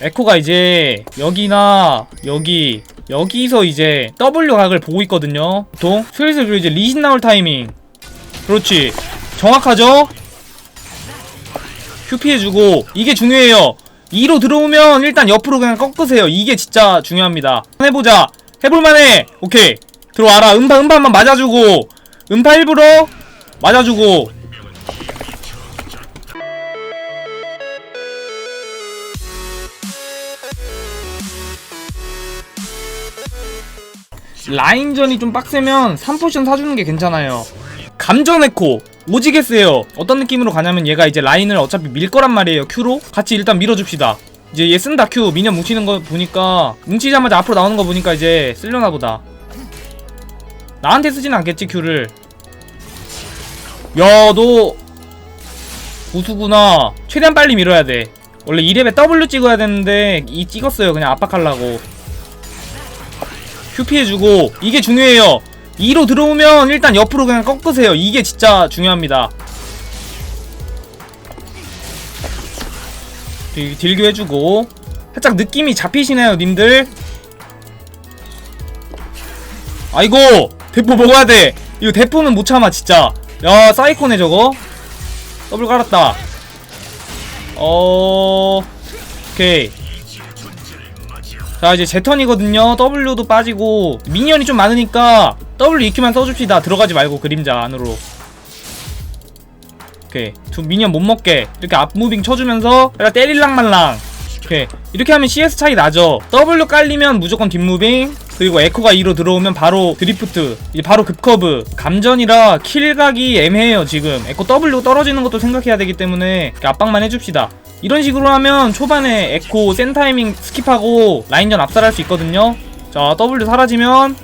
에코가 이제 여기나 여기 여기서 이제 W 각을 보고 있거든요. 보통 슬슬 이제 리신 나올 타이밍. 그렇지. 정확하죠? 큐 피해주고. 이게 중요해요. 2로 들어오면 일단 옆으로 그냥 꺾으세요. 이게 진짜 중요합니다. 해보자. 해볼만해. 오케이. 들어와라. 음파 음파 한번 맞아주고. 음파 일부러 맞아주고 라인전이 좀 빡세면 3포션 사주는 게 괜찮아요. 감전 에코 오지게 세요. 어떤 느낌으로 가냐면 얘가 이제 라인을 어차피 밀 거란 말이에요 큐로. 같이 일단 밀어줍시다. 이제 얘 쓴다 큐 미니언 뭉치는 거 보니까 뭉치자마자 앞으로 나오는 거 보니까 이제 쓸려나 보다. 나한테 쓰진 않겠지 큐를. 야 너 고수구나. 최대한 빨리 밀어야 돼. 원래 2렙에 W 찍어야 되는데 이 찍었어요. 그냥 압박하려고 큐 피해주고 이게 중요해요. 2로 들어오면 일단 옆으로 그냥 꺾으세요. 이게 진짜 중요합니다. 딜- 딜교 해주고. 살짝 느낌이 잡히시나요 님들? 아이고 대포 먹어야 돼. 이거 대포는 못 참아 진짜. 야 사이코네 저거. 더블 깔았다. 어 오케이 자 이제 제 턴이거든요. W도 빠지고 미니언이 좀 많으니까 W EQ만 써줍시다. 들어가지 말고 그림자 안으로. 오케이. 두 미니언 못 먹게. 이렇게 앞무빙 쳐주면서 약간 때릴랑 말랑. 오케이. 이렇게 하면 CS 차이 나죠. W 깔리면 무조건 뒷무빙. 그리고 에코가 2로 들어오면 바로 드리프트. 이제 바로 급커브. 감전이라 킬각이 애매해요 지금. 에코 W 떨어지는 것도 생각해야 되기 때문에 압박만 해줍시다 이런 식으로 하면 초반에 에코 센 타이밍 스킵하고 라인전 압살할 수 있거든요. 자 W 사라지면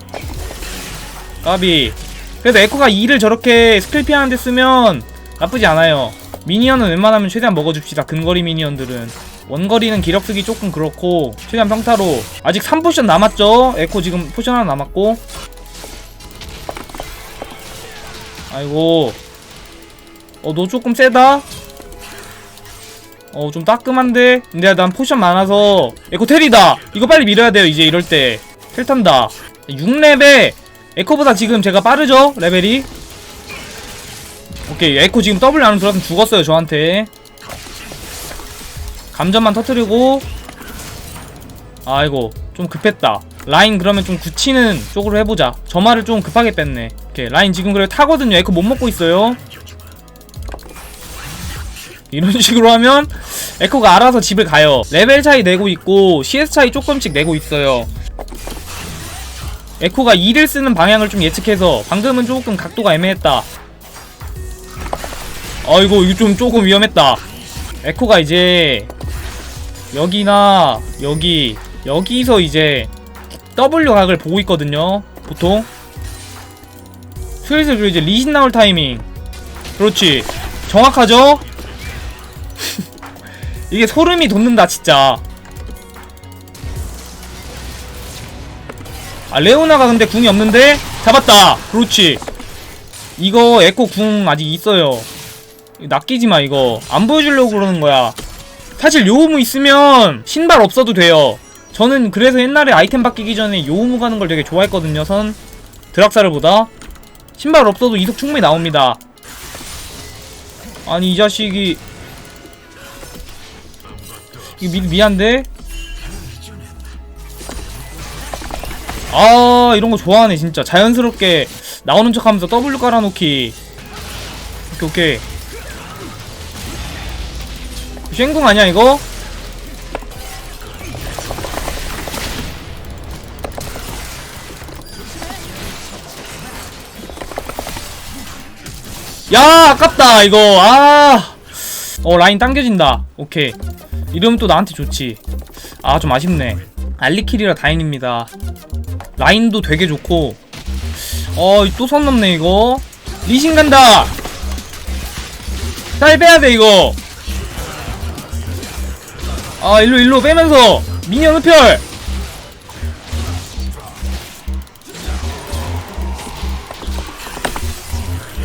까비. 그래도 에코가 2를 저렇게 스킬 피하는데 쓰면 나쁘지 않아요. 미니언은 웬만하면 최대한 먹어줍시다 근거리 미니언들은. 원거리는 기력 쓰기 조금 그렇고 최대한 평타로. 아직 3포션 남았죠? 에코 지금 포션 하나 남았고. 아이고. 어 너 조금 세다 어 좀 따끔한데? 근데 난 포션 많아서. 에코 텔이다. 이거 빨리 밀어야 돼요 이제 이럴 때 텔 탄다. 6렙에 에코보다 지금 제가 빠르죠 레벨이? 오케이 에코 지금 더블 안으로 들어가면 죽었어요 저한테. 감전만 터트리고. 아이고 좀 급했다. 라인 그러면 좀 굳히는 쪽으로 해보자. 저 말을 좀 급하게 뺐네. 오케이 라인 지금 그래 타거든요. 에코 못 먹고 있어요 이런 식으로 하면 에코가 알아서 집을 가요. 레벨 차이 내고 있고 CS 차이 조금씩 내고 있어요. 에코가 2를 쓰는 방향을 좀 예측해서 방금은 조금 각도가 애매했다. 아이고 이거 좀 조금 위험했다. 에코가 이제 여기나 여기 여기서 이제 W 각을 보고 있거든요 보통. 슬슬 이제 리신 나올 타이밍. 그렇지. 정확하죠? 이게 소름이 돋는다 진짜. 아 레오나가 근데 궁이 없는데? 잡았다! 그렇지. 이거 에코 궁 아직 있어요. 낚이지마 이거. 안 보여주려고 그러는 거야. 사실 요우무 있으면 신발 없어도 돼요. 저는 그래서 옛날에 아이템 바뀌기 전에 요우무 가는 걸 되게 좋아했거든요 선. 드락사르보다. 신발 없어도 이속 충분히 나옵니다. 아니 이 자식이 미, 미안데? 아 이런 거 좋아하네 진짜. 자연스럽게 나오는 척 하면서 W 깔아놓기. 오케이 오케이. 쉔궁 아니야 이거? 야 아깝다 이거. 아어 라인 당겨진다. 오케이 이러면 또 나한테 좋지. 아 좀 아쉽네. 알리킬이라 다행입니다. 라인도 되게 좋고. 어또 선 넘네 이거. 리신 간다! 잘 빼야돼 이거. 아 일로 일로 빼면서. 미니언 흡혈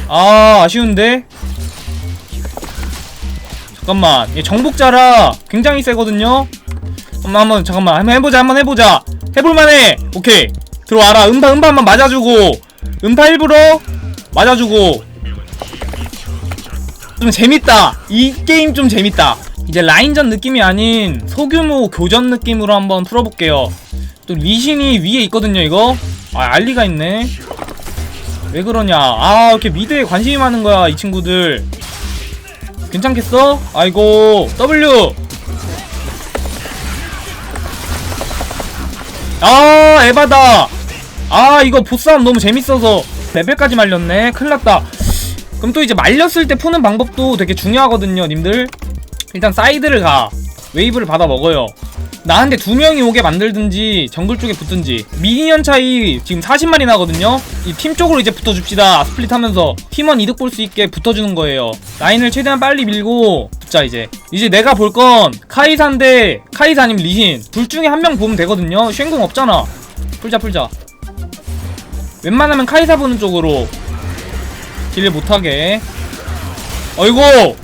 아 아쉬운데 잠깐만. 얘 정복자라 굉장히 세거든요. 한번 한번 잠깐만. 한번 해보자 한번 해보자. 해볼만해. 오케이. 들어와라. 음파 음파 한번 맞아주고. 음파 일부러 맞아주고. 좀 재밌다. 이 게임 좀 재밌다. 이제 라인전 느낌이 아닌 소규모 교전 느낌으로 한번 풀어볼게요. 또 리신이 위에 있거든요 이거. 아 알리가 있네. 왜 그러냐. 아 이렇게 미드에 관심이 많은 거야 이 친구들 괜찮겠어? 아이고 W. 아 에바다. 아 이거 보싸움 너무 재밌어서 레벨까지 말렸네. 큰일났다. 그럼 또 이제 말렸을 때 푸는 방법도 되게 중요하거든요 님들. 일단 사이드를 가. 웨이브를 받아 먹어요 나한테 두 명이 오게 만들든지 정글 쪽에 붙든지 미니언 차이 지금 40마리 나거든요. 이 팀 쪽으로 이제 붙어줍시다. 스플릿 하면서 팀원 이득 볼 수 있게 붙어주는 거예요. 라인을 최대한 빨리 밀고 붙자 이제. 이제 내가 볼 건 카이사인데 카이사 아니면 리신. 둘 중에 한 명 보면 되거든요. 쉔궁 없잖아. 풀자 풀자. 웬만하면 카이사 보는 쪽으로 딜을 못하게. 어이구!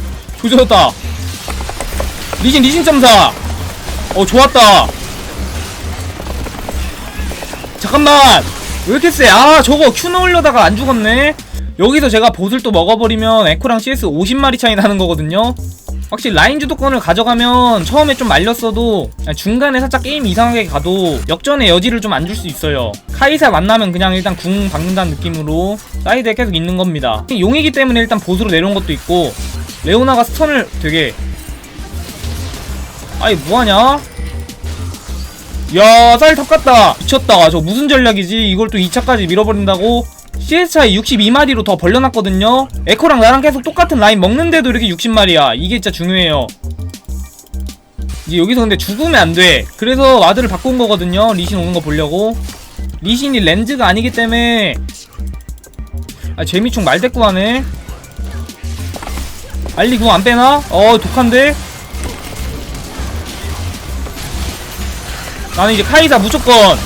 조졌다. 리신 리신 점사 어 좋았다. 잠깐만. 왜 이렇게 세? 아 저거 큐 넣으려다가 안 죽었네. 여기서 제가 보슬 또 먹어버리면 에코랑 CS 50마리 차이 나는 거거든요. 확실히 라인 주도권을 가져가면 처음에 좀 말렸어도 중간에 살짝 게임 이상하게 가도 역전의 여지를 좀 안 줄 수 있어요. 카이사 만나면 그냥 일단 궁 박는다는 느낌으로 사이드에 계속 있는 겁니다. 용이기 때문에 일단 보스로 내려온 것도 있고 레오나가 스턴을 되게 아이 뭐하냐 야, 쌀 탑같다. 미쳤다. 저 무슨 전략이지? 이걸 또 2차까지 밀어버린다고? CS 차이 62마리로 더 벌려놨거든요? 에코랑 나랑 계속 똑같은 라인 먹는데도 이렇게 60마리야. 이게 진짜 중요해요. 이제 여기서 근데 죽으면 안 돼. 그래서 와드를 바꾼 거거든요. 리신 오는 거 보려고. 리신이 렌즈가 아니기 때문에. 아, 재미총 말대꾸 하네. 알리 궁안 빼나? 어, 독한데? 나는 이제 카이사 무조건.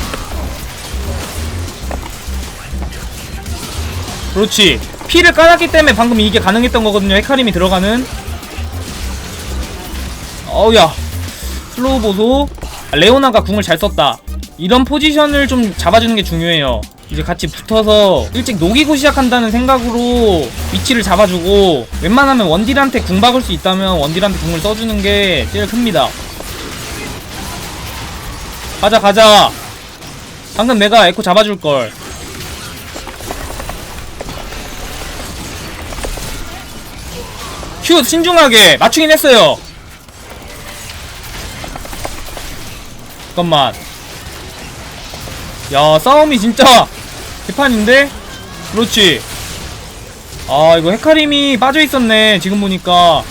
그렇지. 피를 깔았기 때문에 방금 이게 가능했던 거거든요. 헤카림이 들어가는. 어우야. 슬로우 보소. 아, 레오나가 궁을 잘 썼다. 이런 포지션을 좀 잡아주는 게 중요해요. 이제 같이 붙어서 일찍 녹이고 시작한다는 생각으로 위치를 잡아주고 웬만하면 원딜한테 궁 박을 수 있다면 원딜한테 궁을 써주는 게 제일 큽니다 가자 가자. 방금 내가 에코 잡아줄걸. 큐 신중하게. 맞추긴 했어요. 잠깐만. 야 싸움이 진짜 개판인데? 그렇지. 아 이거 헤카림이 빠져있었네 지금 보니까.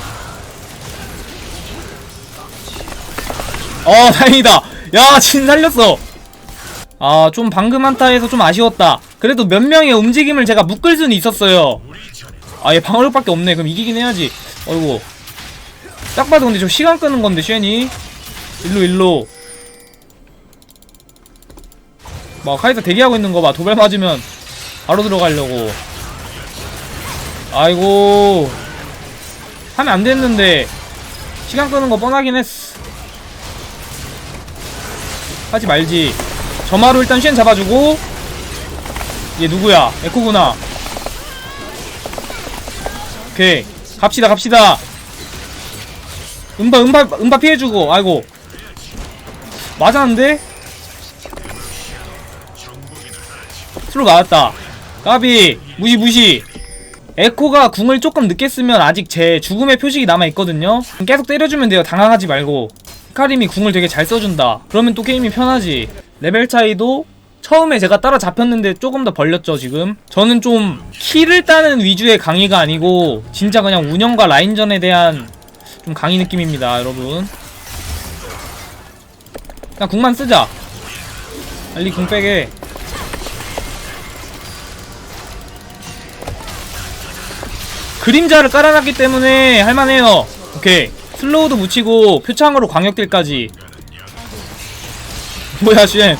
어 다행이다 야, 진 살렸어. 아, 좀 방금 한타에서 좀 아쉬웠다. 그래도 몇 명의 움직임을 제가 묶을 수는 있었어요. 아, 얘 방어력밖에 없네. 그럼 이기긴 해야지. 어이구. 딱 봐도 근데 저 시간 끄는 건데, 쉔이. 일로, 일로. 막, 카이사 대기하고 있는 거 봐. 도발 맞으면 바로 들어가려고. 아이고. 하면 안 됐는데. 시간 끄는 거 뻔하긴 했어. 하지 말지. 점화로 일단 쉔 잡아주고. 얘 누구야? 에코구나. 오케이. 갑시다 갑시다. 음바 음바 음바 피해주고. 아이고. 맞았는데? 슬로 맞았다. 까비. 무시 무시. 에코가 궁을 조금 늦게 쓰면 아직 제 죽음의 표식이 남아있거든요. 계속 때려주면 돼요. 당황하지 말고 히카림이 궁을 되게 잘 써준다. 그러면 또 게임이 편하지. 레벨 차이도 처음에 제가 따라잡혔는데 조금 더 벌렸죠 지금. 저는 좀 키를 따는 위주의 강의가 아니고 진짜 그냥 운영과 라인전에 대한 좀 강의 느낌입니다 여러분. 그냥 궁만 쓰자. 빨리 궁 빼게. 그림자를 깔아놨기 때문에 할만해요. 오케이 슬로우도 묻히고 표창으로 광역딜까지 뭐야 쉔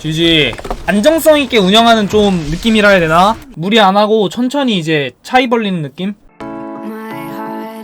GG 안정성 있게 운영하는 좀 느낌이라 해야 되나? 무리 안 하고 천천히 이제 차이 벌리는 느낌? My heart